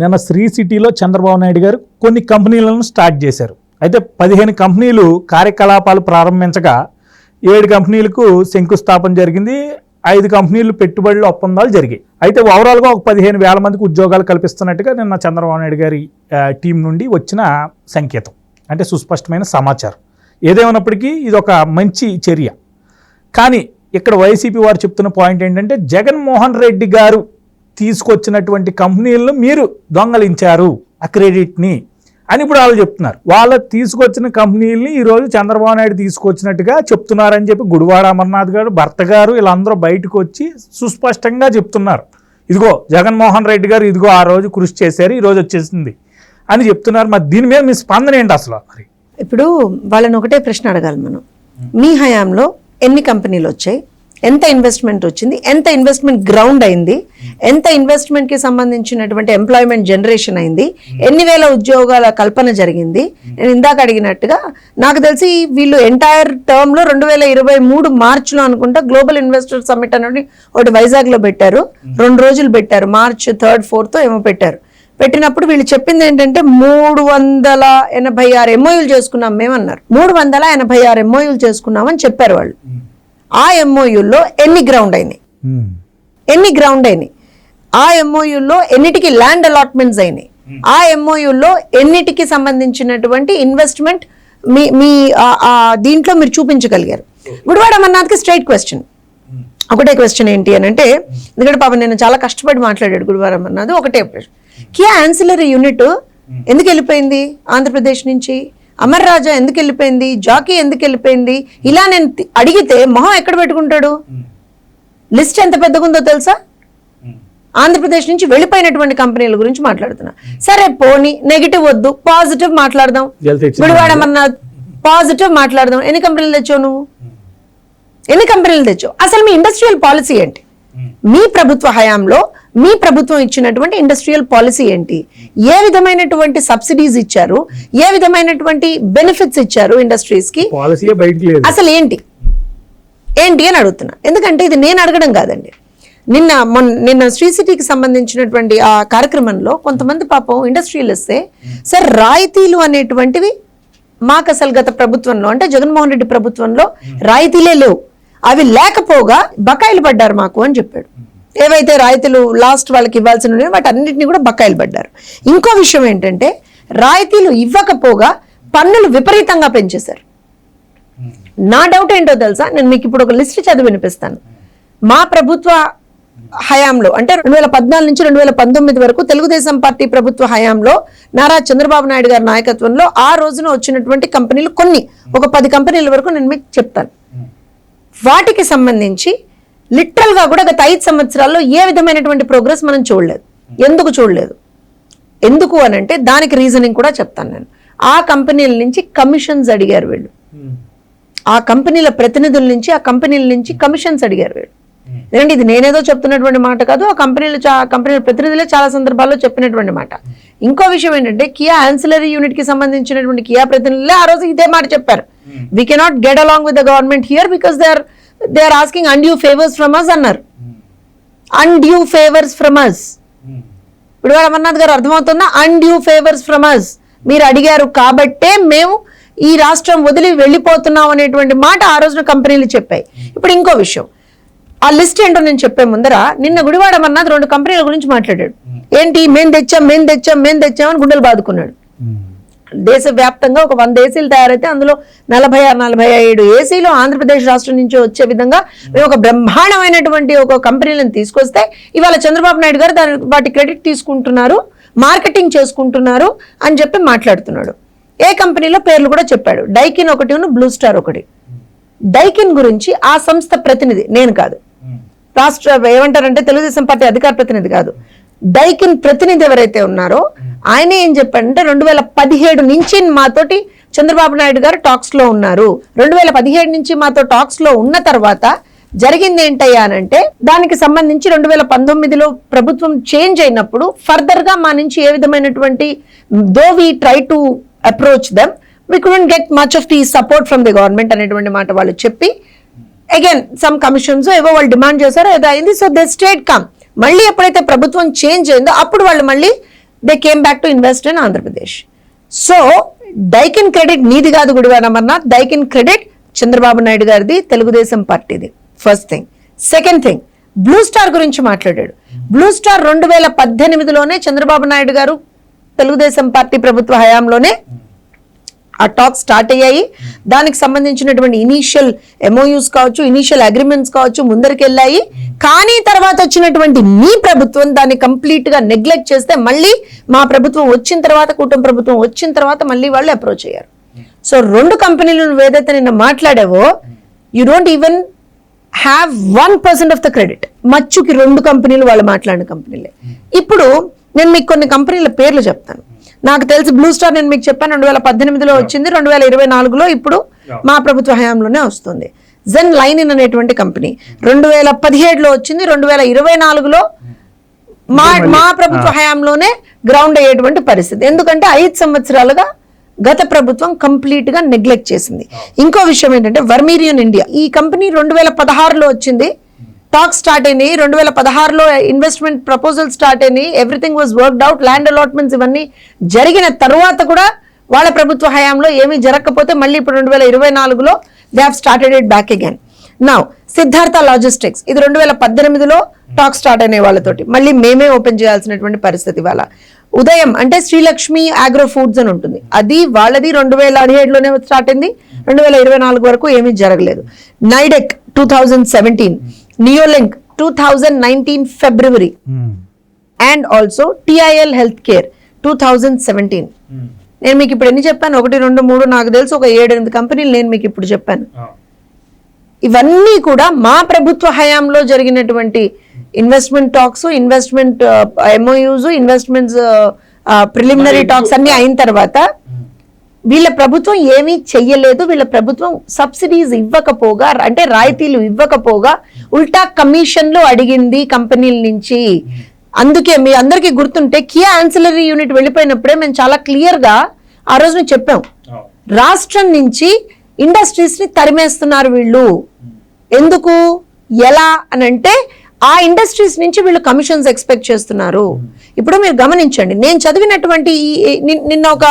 నిన్న శ్రీ సిటీలో చంద్రబాబు నాయుడు గారు కొన్ని కంపెనీలను స్టార్ట్ చేశారు. అయితే పదిహేను కంపెనీలు కార్యకలాపాలు ప్రారంభించగా ఏడు కంపెనీలకు శంకుస్థాపన జరిగింది. ఐదు కంపెనీలు పెట్టుబడుల ఒప్పందాలు జరిగాయి. అయితే ఓవరాల్గా ఒక పదిహేను వేల మందికి ఉద్యోగాలు కల్పిస్తున్నట్టుగా నిన్న చంద్రబాబు నాయుడు గారి టీం నుండి వచ్చిన సంకేతం. అంటే సుస్పష్టమైన సమాచారం. ఏదేమైనప్పటికీ ఇది ఒక మంచి చర్య. కానీ ఇక్కడ వైసీపీ వారు చెప్తున్న పాయింట్ ఏంటంటే జగన్మోహన్ రెడ్డి గారు తీసుకొచ్చినటువంటి కంపెనీలను మీరు దొంగలించారు ఆ క్రెడిట్ని అని ఇప్పుడు వాళ్ళు చెప్తున్నారు. వాళ్ళ తీసుకొచ్చిన కంపెనీలని ఈరోజు చంద్రబాబు నాయుడు తీసుకొచ్చినట్టుగా చెప్తున్నారని చెప్పి గుడివాడ అమర్నాథ్ గారు భర్త గారు వీళ్ళందరూ బయటకు వచ్చి సుస్పష్టంగా చెప్తున్నారు. ఇదిగో జగన్మోహన్ రెడ్డి గారు ఇదిగో ఆ రోజు కృషి చేశారు ఈరోజు వచ్చేసింది అని చెప్తున్నారు. మరి దీని మీద మీ స్పందన ఏంటి అసలు? మరి ఇప్పుడు వాళ్ళని ఒకటే ప్రశ్న అడగాలి మనం. మీ హయాంలో ఎన్ని కంపెనీలు వచ్చాయి? ఎంత ఇన్వెస్ట్మెంట్ వచ్చింది ఎంత ఇన్వెస్ట్మెంట్ గ్రౌండ్ అయింది ఎంత ఇన్వెస్ట్మెంట్కి సంబంధించినటువంటి ఎంప్లాయ్మెంట్ జనరేషన్ అయింది ఎన్ని వేల ఉద్యోగాల కల్పన జరిగింది నేను ఇందాక అడిగినట్టుగా నాకు తెలిసి వీళ్ళు ఎంటైర్ టర్మ్లో రెండు వేల ఇరవై మూడు మార్చ్లో అనుకుంటా గ్లోబల్ ఇన్వెస్టర్ సమ్మిట్ అనేది ఒకటి వైజాగ్లో పెట్టారు. రెండు రోజులు పెట్టారు. మార్చ్ థర్డ్ ఫోర్త్ ఏమో పెట్టారు. పెట్టినప్పుడు వీళ్ళు చెప్పింది ఏంటంటే మూడు వందల ఎనభై ఆరు ఎంఓయూలు చేసుకున్నాం మేమన్నారు. మూడు వందల ఎనభై ఆరు ఎంఓయూలు చేసుకున్నామని చెప్పారు వాళ్ళు. ఆ ఎంఓయూల్లో ఎన్ని గ్రౌండ్ అయినాయి? ఉమ్. ఎన్ని గ్రౌండ్ అయినాయి? ఆ ఎంఓయూల్లో ఎన్నిటికి ల్యాండ్ అలాట్మెంట్స్ అయినాయి? ఆ ఎంఓయూల్లో ఎన్నిటికి సంబంధించినటువంటి ఇన్వెస్ట్మెంట్ మీ మీ దీంట్లో మీరు చూపించగలిగారు. గుడివాడ అమర్నాథ్కి స్ట్రైట్ క్వశ్చన్ ఒకటే క్వశ్చన్ ఏంటి అని అంటే ఎందుకంటే పాపం నేను చాలా కష్టపడి మాట్లాడాడు గుడివాడ అమర్నాథ్ ఒకటే ప్రశ్న. కియా ఆన్సిలరీ యూనిట్ ఎందుకు వెళ్ళిపోయింది? ఆంధ్రప్రదేశ్ నుంచి? అమర్ రాజా ఎందుకు వెళ్ళిపోయింది? జాకీ ఎందుకు వెళ్ళిపోయింది? ఇలా నేను అడిగితే మొహం ఎక్కడ పెట్టుకుంటాడు? లిస్ట్ ఎంత పెద్దగా ఉందో తెలుసా? ఆంధ్రప్రదేశ్ నుంచి వెళ్ళిపోయినటువంటి కంపెనీల గురించి మాట్లాడుతున్నా. సరే పోనీ నెగిటివ్ వద్దు పాజిటివ్ మాట్లాడదాం. గుడివాడమన్నా పాజిటివ్ మాట్లాడదాం. ఎన్ని కంపెనీలు తెచ్చావు నువ్వు? ఎన్ని కంపెనీలు తెచ్చావు? అసలు మీ ఇండస్ట్రియల్ పాలసీ ఏంటి? మీ ప్రభుత్వ హయాంలో మీ ప్రభుత్వం ఇచ్చినటువంటి ఇండస్ట్రియల్ పాలసీ ఏంటి? ఏ విధమైనటువంటి సబ్సిడీస్ ఇచ్చారు? ఏ విధమైనటువంటి బెనిఫిట్స్ ఇచ్చారు ఇండస్ట్రీస్కి? అసలు ఏంటి? ఏంటి అని అడుగుతున్నా. ఎందుకంటే ఇది నేను అడగడం కాదండి. నిన్న మొన్న నిన్న శ్రీ సిటీకి సంబంధించినటువంటి ఆ కార్యక్రమంలో కొంతమంది పాపం ఇండస్ట్రియల్ ఇస్తే సార్ రాయితీలు అనేటువంటివి మాకు అసలు గత ప్రభుత్వంలో అంటే జగన్మోహన్ రెడ్డి ప్రభుత్వంలో రాయితీలే లేవు. అవి లేకపోగా బకాయిలు పడ్డారు మాకు అని చెప్పాడు. ఏవైతే రాయితీలు లాస్ట్ వాళ్ళకి ఇవ్వాల్సిన ఉన్నాయో వాటి అన్నింటినీ కూడా బకాయిలు పడ్డారు. ఇంకో విషయం ఏంటంటే రాయితీలు ఇవ్వకపోగా పన్నులు విపరీతంగా పెంచేశారు. నా డౌట్ ఏంటో తెలుసా? నేను మీకు ఇప్పుడు ఒక లిస్ట్ చదివి వినిపిస్తాను. మా ప్రభుత్వ హయాంలో అంటే రెండు వేల పద్నాలుగు నుంచి రెండు వేల పంతొమ్మిది వరకు తెలుగుదేశం పార్టీ ప్రభుత్వ హయాంలో నారా చంద్రబాబు నాయుడు గారి నాయకత్వంలో ఆ రోజున వచ్చినటువంటి కంపెనీలు కొన్ని. ఒక పది కంపెనీల వరకు నేను మీకు చెప్తాను. వాటికి సంబంధించి లిటరల్గా కూడా గత ఐదు సంవత్సరాల్లో ఏ విధమైనటువంటి ప్రోగ్రెస్ మనం చూడలేదు. ఎందుకు చూడలేదు? ఎందుకు అని అంటే దానికి రీజనింగ్ కూడా చెప్తాను నేను. ఆ కంపెనీల నుంచి కమిషన్స్ అడిగారు వీళ్ళు. ఆ కంపెనీల ప్రతినిధుల నుంచి ఆ కంపెనీల నుంచి కమిషన్స్ అడిగారు వీళ్ళు. ఎందుకంటే ఇది నేనేదో చెప్తున్నటువంటి మాట కాదు ఆ కంపెనీలు కంపెనీల ప్రతినిధులే చాలా సందర్భాల్లో చెప్పినటువంటి మాట. ఇంకో విషయం ఏంటంటే కియా ఆన్సిలరీ యూనిట్కి సంబంధించినటువంటి కియా ప్రతినిధులే ఆ రోజు ఇదే మాట చెప్పారు. We cannot get along with the government here because they are they are asking undue favours from us అన్నారు అన్డ్యూ ఫేవర్స్ ఫ్రమ్ అస్ ఇప్పుడు అమర్నాథ్ గారు అర్థమవుతుందా? అన్డ్యూ ఫేవర్స్ ఫ్రమ్ అస్ మీరు అడిగారు కాబట్టే మేము ఈ రాష్ట్రం వదిలి వెళ్ళిపోతున్నాం అనేటువంటి మాట ఆ రోజున కంపెనీలు చెప్పాయి. ఇప్పుడు ఇంకో విషయం. ఆ లిస్ట్ ఏంటో నేను చెప్పే ముందర నిన్న గుడివాడ అమర్నాథ్ రెండు కంపెనీల గురించి మాట్లాడాడు. ఏంటి? మేం తెచ్చాం మేం తెచ్చాం మేం తెచ్చాం అని గుండెలు బాదుకున్నాడు. దేశవ్యాప్తంగా ఒక వంద ఏసీలు తయారైతే అందులో నలభై ఆరు నలభై ఏడు ఏసీలు ఆంధ్రప్రదేశ్ రాష్ట్రం నుంచి వచ్చే విధంగా మేము ఒక బ్రహ్మాండమైనటువంటి ఒక కంపెనీలను తీసుకొస్తే ఇవాళ చంద్రబాబు నాయుడు గారు దాని వాటి క్రెడిట్ తీసుకుంటున్నారు మార్కెటింగ్ చేసుకుంటున్నారు అని చెప్పి మాట్లాడుతున్నాడు. ఏ కంపెనీలో పేర్లు కూడా చెప్పాడు. డైకిన్ ఒకటి బ్లూ స్టార్ ఒకటి. డైకిన్ గురించి ఆ సంస్థ ప్రతినిధి నేను కాదు. రాష్ట్ర ఏమంటారంటే తెలుగుదేశం పార్టీ అధికార ప్రతినిధి కాదు. డైకిన్ ప్రతినిధి ఎవరైతే ఉన్నారో ఆయన ఏం చెప్పాడంటే రెండు వేల పదిహేడు నుంచి మాతోటి చంద్రబాబు నాయుడు గారు టాక్స్లో ఉన్నారు. రెండు వేల పదిహేడు నుంచి మాతో టాక్స్లో ఉన్న తర్వాత జరిగింది ఏంటయ్యా అంటే దానికి సంబంధించి రెండు వేల పంతొమ్మిదిలో ప్రభుత్వం చేంజ్ అయినప్పుడు ఫర్దర్గా మా నుంచి ఏ విధమైనటువంటి though we try to approach them we couldn't get much of the support from the government అనేటువంటి మాట వాళ్ళు చెప్పి అగైన్ సమ్ కమిషన్స్ ఏవో వాళ్ళు డిమాండ్ చేశారో ఏదో అయింది సో దే స్టేట్ కమ్. మళ్ళీ ఎప్పుడైతే ప్రభుత్వం చేంజ్ అయిందో అప్పుడు వాళ్ళు మళ్ళీ they came back to invest in Andhra Pradesh so Daikin credit నీది కాదు గుడివాడ అమర్నాథ్. డైకిన్ క్రెడిట్ చంద్రబాబు నాయుడు గారిది తెలుగుదేశం పార్టీది. First thing second thing blue star గురించి మాట్లాడాడు. బ్లూ స్టార్ రెండు వేల పద్దెనిమిదిలోనే చంద్రబాబు నాయుడు గారు తెలుగుదేశం పార్టీ ప్రభుత్వ హయాంలోనే ఆ టాక్ స్టార్ట్ అయ్యాయి. దానికి సంబంధించినటువంటి ఇనీషియల్ ఎంఓయూస్ కావచ్చు ఇనీషియల్ అగ్రిమెంట్స్ కావచ్చు ముందరికెళ్ళాయి. కానీ తర్వాత వచ్చినటువంటి మీ ప్రభుత్వం దాన్ని కంప్లీట్గా నెగ్లెక్ట్ చేస్తే మళ్ళీ మా ప్రభుత్వం వచ్చిన తర్వాత కూటమి ప్రభుత్వం వచ్చిన తర్వాత మళ్ళీ వాళ్ళు అప్రోచ్ అయ్యారు. సో రెండు కంపెనీలు నువ్వు ఏదైతే నిన్న మాట్లాడావో you don't even have one percent of the credit మచ్చుకి రెండు కంపెనీలు వాళ్ళు మాట్లాడిన కంపెనీలే. ఇప్పుడు నేను మీకు కొన్ని కంపెనీల పేర్లు చెప్తాను. నాకు తెలిసి బ్లూ స్టార్ నేను మీకు చెప్పాను రెండు వేల పద్దెనిమిదిలో వచ్చింది రెండు వేల ఇరవై నాలుగులో ఇప్పుడు మా ప్రభుత్వ హయాంలోనే వస్తుంది. జెన్ లైన్ ఇన్ అనేటువంటి కంపెనీ రెండు వేల పదిహేడులో వచ్చింది రెండు వేల ఇరవై నాలుగులో మా మా ప్రభుత్వ హయాంలోనే గ్రౌండ్ అయ్యేటువంటి పరిస్థితి. ఎందుకంటే ఐదు సంవత్సరాలుగా గత ప్రభుత్వం కంప్లీట్గా నెగ్లెక్ట్ చేసింది ఇంకో విషయం ఏంటంటే వర్మీరియన్ ఇండియా ఈ కంపెనీ రెండు వేల పదహారులో వచ్చింది టాక్ స్టార్ట్ అయినాయి రెండు వేల పదహారులో ఇన్వెస్ట్మెంట్ ప్రపోజల్ స్టార్ట్ అయినాయి everything was worked out. Land allotments ఇవన్నీ జరిగిన తర్వాత కూడా వాళ్ళ ప్రభుత్వ హయాంలో ఏమీ జరగకపోతే మళ్ళీ ఇప్పుడు రెండు వేల ఇరవై నాలుగులో they have started it back again now Siddhartha logistics. ఇది రెండు వేల పద్దెనిమిదిలో టాక్ స్టార్ట్ అయిన వాళ్ళతోటి. మళ్ళీ మేమే ఓపెన్ చేయాల్సినటువంటి పరిస్థితి వాళ్ళ ఉదయం అంటే శ్రీలక్ష్మి ఆగ్రో ఫుడ్స్ అని ఉంటుంది. అది వాళ్ళది రెండు వేల పదిహేడులోనే స్టార్ట్ అయింది. రెండు వేల ఇరవై నాలుగు వరకు ఏమీ జరగలేదు. Nidec two thousand seventeen Neolink two thousand nineteen February and also TIL health care two thousand seventeen నేను మీకు ఇప్పుడు ఎన్ని చెప్పాను? ఒకటి రెండు మూడు నాకు తెలుసు ఒక ఏడు ఎనిమిది కంపెనీలు నేను మీకు ఇప్పుడు చెప్పాను. ఇవన్నీ కూడా మా ప్రభుత్వ హయాంలో జరిగినటువంటి investment talks investment MOUs investments preliminary talks అన్ని అయిన తర్వాత వీళ్ళ ప్రభుత్వం ఏమీ చెయ్యలేదు. వీళ్ళ ప్రభుత్వం సబ్సిడీస్ ఇవ్వకపోగా అంటే రాయితీలు ఇవ్వకపోగా ఉల్టా కమిషన్లు అడిగింది కంపెనీల నుంచి. అందుకే మీ అందరికీ గుర్తుంటే కియా ఆన్సిలరీ యూనిట్ వెళ్ళిపోయినప్పుడే మేము చాలా క్లియర్గా ఆ రోజు మేము చెప్పాం రాష్ట్రం నుంచి ఇండస్ట్రీస్ని తరిమేస్తున్నారు వీళ్ళు. ఎందుకు? ఎలా అని అంటే ఆ ఇండస్ట్రీస్ నుంచి వీళ్ళు కమిషన్స్ ఎక్స్పెక్ట్ చేస్తున్నారు. ఇప్పుడు మీరు గమనించండి నేను చదివినటువంటి నిన్న ఒక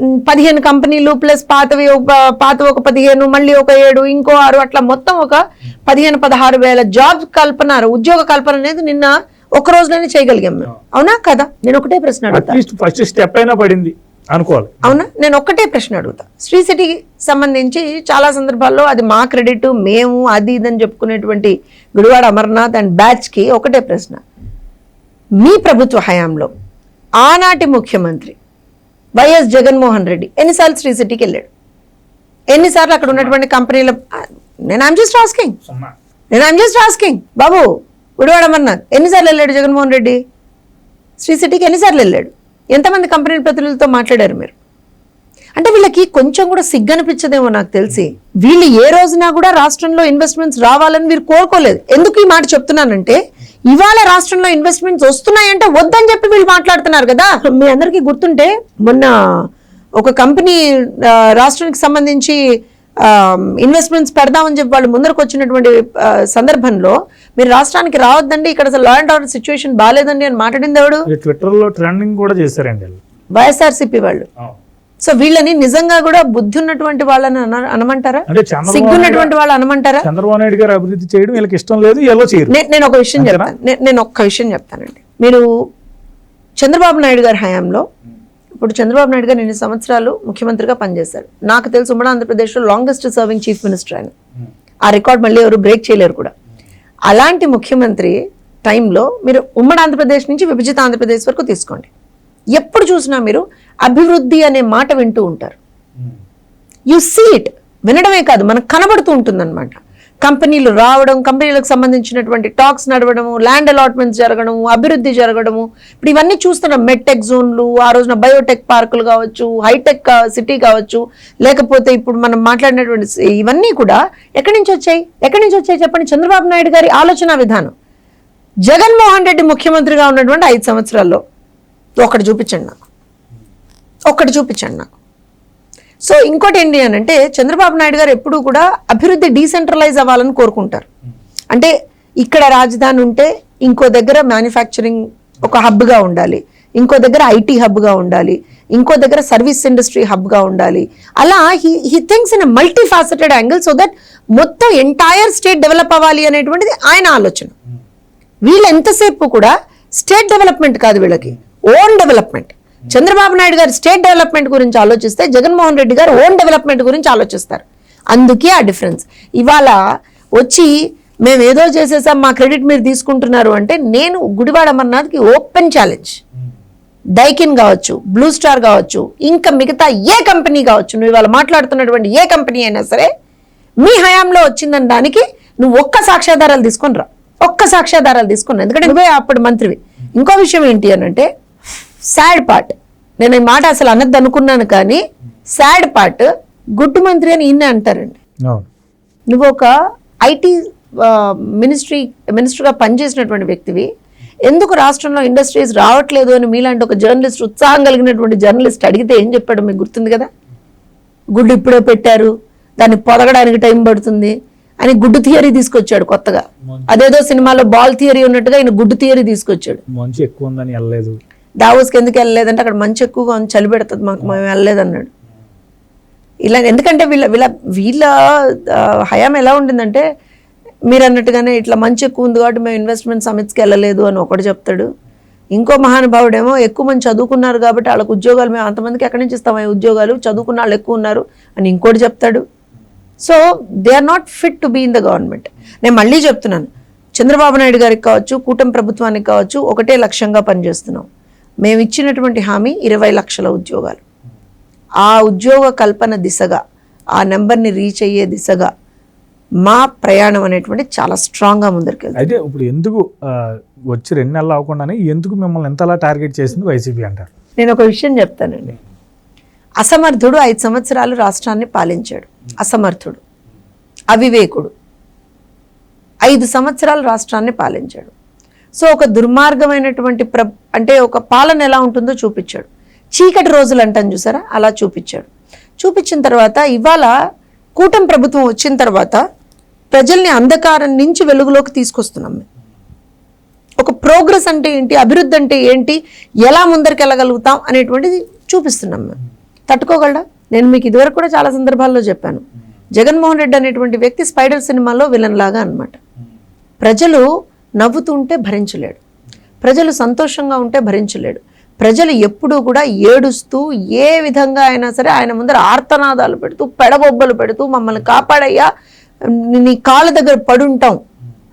పదిహేను కంపెనీలు ప్లస్ పాతవి ఒక పాత ఒక పదిహేను మళ్ళీ ఒక ఏడు ఇంకో ఆరు అట్లా మొత్తం ఒక పదిహేను పదహారు వేల జాబ్ కల్పన ఉద్యోగ కల్పన అనేది నిన్న ఒక రోజులోనే చేయగలిగాం మేము. అవునా కదా? నేను ఒకటే ప్రశ్న అడుగుతా. ఫస్ట్ స్టెప్ అయినా పడింది అనుకోవాలి. అవునా? నేను ఒక్కటే ప్రశ్న అడుగుతా. శ్రీ సిటీకి సంబంధించి చాలా సందర్భాల్లో అది మా క్రెడిట్ మేము అది ఇదని చెప్పుకునేటువంటి గుడివాడ అమర్నాథ్ అండ్ బ్యాచ్కి ఒకటే ప్రశ్న. మీ ప్రభుత్వ హయాంలో ఆనాటి ముఖ్యమంత్రి వైఎస్ జగన్మోహన్ రెడ్డి ఎన్నిసార్లు శ్రీ సిటీకి వెళ్ళాడు? ఎన్నిసార్లు అక్కడ ఉన్నటువంటి కంపెనీల నేను ఐమ్ జస్ట్ ఆస్కింగ్ నేను ఐమ్ జస్ట్ ఆస్కింగ్ బాబు గుడివాడ అమర్నాథ్ ఎన్నిసార్లు వెళ్ళాడు జగన్మోహన్ రెడ్డి? శ్రీ సిటీకి ఎన్నిసార్లు వెళ్ళాడు? ఎంతమంది కంపెనీ ప్రతినిధులతో మాట్లాడారు మీరు? అంటే వీళ్ళకి కొంచెం కూడా సిగ్గనిపించదేమో నాకు తెలిసి. వీళ్ళు ఏ రోజున కూడా రాష్ట్రంలో ఇన్వెస్ట్మెంట్స్ రావాలని వీరు కోరుకోలేదు. ఎందుకు ఈ మాట చెప్తున్నానంటే ఇవాళ రాష్ట్రంలో ఇన్వెస్ట్మెంట్స్ వస్తున్నాయంటే వద్దని చెప్పి వీళ్ళు మాట్లాడుతున్నారు కదా. మీ అందరికీ గుర్తుంటే మొన్న ఒక కంపెనీ రాష్ట్రానికి సంబంధించి ఇన్వెస్ట్మెంట్స్ పెడదామని చెప్పి వాళ్ళు ముందరకు వచ్చినటువంటి సందర్భంలో మీరు రాష్ట్రానికి రావద్దండి ఇక్కడ అసలు లా అండ్ ఆర్డర్ సిచ్యువేషన్ బాగాలేదండి అని మాట్లాడింది ఎవడు? ట్విట్టర్లో ట్రెండింగ్ కూడా చేశారండి. వైఎస్ఆర్సీపీ వాళ్ళు. సో వీళ్ళని నిజంగా కూడా బుద్ధి ఉన్నటువంటి వాళ్ళని అన- అనమంటారా? సిగ్గున్నటువంటి వాళ్ళు అనమంటారా? చంద్రబాబు నాయుడు గారు అభివృద్ధి చేయడం వీళ్ళకి ఇష్టం లేదు ఎలా చేయరు. నేను ఒక విషయం చెప్తాను నేను ఒక్క విషయం చెప్తానండి. మీరు చంద్రబాబు నాయుడు గారి హయాంలో ఇప్పుడు చంద్రబాబు నాయుడు గారు ఎన్ని సంవత్సరాలు ముఖ్యమంత్రిగా పనిచేశారు. నాకు తెలిసి ఉమ్మడి ఆంధ్రప్రదేశ్లో లాంగెస్ట్ సర్వింగ్ చీఫ్ మినిస్టర్ ఆయన. ఆ రికార్డ్ మళ్ళీ ఎవరు బ్రేక్ చేయలేరు కూడా. అలాంటి ముఖ్యమంత్రి టైంలో మీరు ఉమ్మడి ఆంధ్రప్రదేశ్ నుంచి విభజిత ఆంధ్రప్రదేశ్ వరకు తీసుకోండి. ఎప్పుడు చూసినా మీరు అభివృద్ధి అనే మాట వింటూ ఉంటారు. యు సీ ఇట్ వినడమే కాదు మనకు కనబడుతూ ఉంటుందన్నమాట. కంపెనీలు రావడం కంపెనీలకు సంబంధించినటువంటి టాక్స్ నడవడము ల్యాండ్ అలాట్మెంట్స్ జరగడము అభివృద్ధి జరగడము. ఇప్పుడు ఇవన్నీ చూస్తున్నాం. మెడ్టెక్ జోన్లు ఆ రోజున బయోటెక్ పార్కులు కావచ్చు హైటెక్ సిటీ కావచ్చు. లేకపోతే ఇప్పుడు మనం మాట్లాడినటువంటి ఇవన్నీ కూడా ఎక్కడి నుంచి వచ్చాయి? ఎక్కడి నుంచి వచ్చాయి చెప్పండి? చంద్రబాబు నాయుడు గారి ఆలోచన విధానం. జగన్మోహన్ రెడ్డి ముఖ్యమంత్రిగా ఉన్నటువంటి ఐదు సంవత్సరాల్లో. ఒకటి చూపించండి నాకు. ఒక్కటి చూపించండి నాకు. సో ఇంకోటి ఏంటి అని అంటే చంద్రబాబు నాయుడు గారు ఎప్పుడూ కూడా అభివృద్ధి డీసెంట్రలైజ్ అవ్వాలని కోరుకుంటారు. అంటే ఇక్కడ రాజధాని ఉంటే ఇంకో దగ్గర మ్యానుఫ్యాక్చరింగ్ ఒక హబ్గా ఉండాలి ఇంకో దగ్గర ఐటీ హబ్గా ఉండాలి ఇంకో దగ్గర సర్వీస్ ఇండస్ట్రీ హబ్గా ఉండాలి. అలా he he things in multi faceted angle so that మొత్తం ఎంటైర్ స్టేట్ డెవలప్ అవ్వాలి అనేటువంటిది ఆయన ఆలోచన. వీళ్ళు ఎంతసేపు కూడా స్టేట్ డెవలప్మెంట్ కాదు వీళ్ళకి ఓన్ డెవలప్మెంట్. చంద్రబాబు నాయుడు గారు స్టేట్ డెవలప్మెంట్ గురించి ఆలోచిస్తే జగన్మోహన్ రెడ్డి గారు ఓన్ డెవలప్మెంట్ గురించి ఆలోచిస్తారు. అందుకే ఆ డిఫరెన్స్. ఇవాళ వచ్చి మేము ఏదో చేసేసాం మా క్రెడిట్ మీరు తీసుకుంటున్నారు అంటే నేను గుడివాడ అమర్నాథ్కి ఓపెన్ ఛాలెంజ్. డైకిన్ కావచ్చు బ్లూ స్టార్ కావచ్చు ఇంకా మిగతా ఏ కంపెనీ కావచ్చు నువ్వు ఇవాళ మాట్లాడుతున్నటువంటి ఏ కంపెనీ అయినా సరే మీ హయాంలో వచ్చిందని దానికి నువ్వు ఒక్క సాక్ష్యాధారాలు తీసుకొని రా. ఒక్క సాక్ష్యాధారాలు తీసుకున్నా ఎందుకంటే నువ్వే అప్పుడు మంత్రివి. ఇంకో విషయం ఏంటి అని అంటే సాడ్ పార్ట్. నేను ఈ మాట అసలు అనద్దు అనుకున్నాను కానీ సాడ్ పార్ట్ గుడ్ మంత్రి అని ఇన్నే అంటారండి. నువ్వు ఒక ఐటీ మినిస్ట్రీ మినిస్టర్గా పనిచేసినటువంటి వ్యక్తివి. ఎందుకు రాష్ట్రంలో ఇండస్ట్రీస్ రావట్లేదు అని మీలాంటి ఒక జర్నలిస్ట్ ఉత్సాహం కలిగినటువంటి జర్నలిస్ట్ అడిగితే ఏం చెప్పాడు మీకు గుర్తుంది కదా? గుడ్డు ఇప్పుడే పెట్టారు దాన్ని పొదగడానికి టైం పడుతుంది అని గుడ్డు థియరీ తీసుకొచ్చాడు కొత్తగా. అదేదో సినిమాలో బాల్ థియరీ ఉన్నట్టుగా ఆయన గుడ్డు థియరీ తీసుకొచ్చాడు. మంచి ఎక్కువ ఉందని వెళ్ళలేదు. దావోస్కి ఎందుకు వెళ్ళలేదంటే అక్కడ మంచి ఎక్కువగా ఉంది చలి పెడుతుంది మాకు మేము వెళ్ళలేదన్నాడు. ఇలా ఎందుకంటే వీళ్ళ వీళ్ళ వీళ్ళ హయాం ఎలా ఉండిందంటే మీరు అన్నట్టుగానే ఇట్లా మంచి ఎక్కువ ఉంది కాబట్టి మేము ఇన్వెస్ట్మెంట్ సమిట్స్కి వెళ్ళలేదు అని ఒకటి చెప్తాడు. ఇంకో మహానుభావుడేమో ఎక్కువ మంది చదువుకున్నారు కాబట్టి వాళ్ళకి ఉద్యోగాలు మేము అంతమందికి ఎక్కడి నుంచి ఇస్తాం ఉద్యోగాలు? చదువుకున్న వాళ్ళు ఎక్కువ ఉన్నారు అని ఇంకోటి చెప్తాడు. So they are not fit to be in the government నేను మళ్ళీ చెప్తున్నాను. చంద్రబాబు నాయుడు గారికి కావచ్చు కూటమి ప్రభుత్వానికి కావచ్చు ఒకటే లక్ష్యంగా పనిచేస్తున్నాం. మేము ఇచ్చినటువంటి హామీ ఇరవై లక్షల ఉద్యోగాలు. ఆ ఉద్యోగ కల్పన దిశగా ఆ నెంబర్ని రీచ్ అయ్యే దిశగా మా ప్రయాణం అనేటువంటి చాలా స్ట్రాంగ్గా ముందరికెళ్తుంది. అయితే ఇప్పుడు ఎందుకు వచ్చి రెండు నెలలు అవ్వకుండానే ఎందుకు మిమ్మల్ని ఎంతలా టార్గెట్ చేసింది వైసీపీ అంటారు? నేను ఒక విషయం చెప్తానండి. అసమర్థుడు ఐదు సంవత్సరాలు రాష్ట్రాన్ని పాలించాడు. అసమర్థుడు. అవివేకుడు. ఐదు సంవత్సరాలు రాష్ట్రాన్ని పాలించాడు. సో ఒక దుర్మార్గమైనటువంటి ప్ర అంటే ఒక పాలన ఎలా ఉంటుందో చూపించాడు. చీకటి రోజులు అంటాను చూసారా? అలా చూపించాడు. చూపించిన తర్వాత ఇవాళ కూటమి ప్రభుత్వం వచ్చిన తర్వాత ప్రజల్ని అంధకారం నుంచి వెలుగులోకి తీసుకొస్తున్నాం మేము. ఒక ప్రోగ్రెస్ అంటే ఏంటి? అభివృద్ధి అంటే ఏంటి? ఎలా ముందరికి వెళ్ళగలుగుతాం అనేటువంటిది చూపిస్తున్నాం మేము. తట్టుకోగలడా? నేను మీకు ఇదివరకు కూడా చాలా సందర్భాల్లో చెప్పాను. జగన్మోహన్ రెడ్డి అనేటువంటి వ్యక్తి స్పైడర్ సినిమాలో విలన్ లాగా అనమాట ప్రజలు నవ్వుతుంటే భరించలేడు. ప్రజలు సంతోషంగా ఉంటే భరించలేడు. ప్రజలు ఎప్పుడూ కూడా ఏడుస్తూ ఏ విధంగా అయినా సరే ఆయన ముందర ఆర్తనాదాలు పెడుతూ పెడబొబ్బలు పెడుతూ మమ్మల్ని కాపాడయ్యా నీ కాళ్ళ దగ్గర పడుంటాం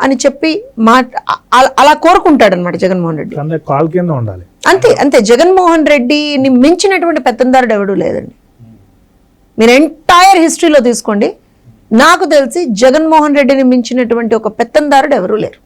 అని చెప్పి అ- అలా కోరుకుంటాడు అనమాట జగన్మోహన్ రెడ్డి. కాల్ కింద ఉండాలి. అంతే అంతే. జగన్మోహన్ రెడ్డిని మించినటువంటి పెత్తందారుడు ఎవడూ లేదండి. మీరు ఎంటైర్ హిస్టరీలో తీసుకోండి. నాకు తెలిసి జగన్మోహన్ రెడ్డిని మించినటువంటి ఒక పెత్తందారుడు ఎవరూ లేరు.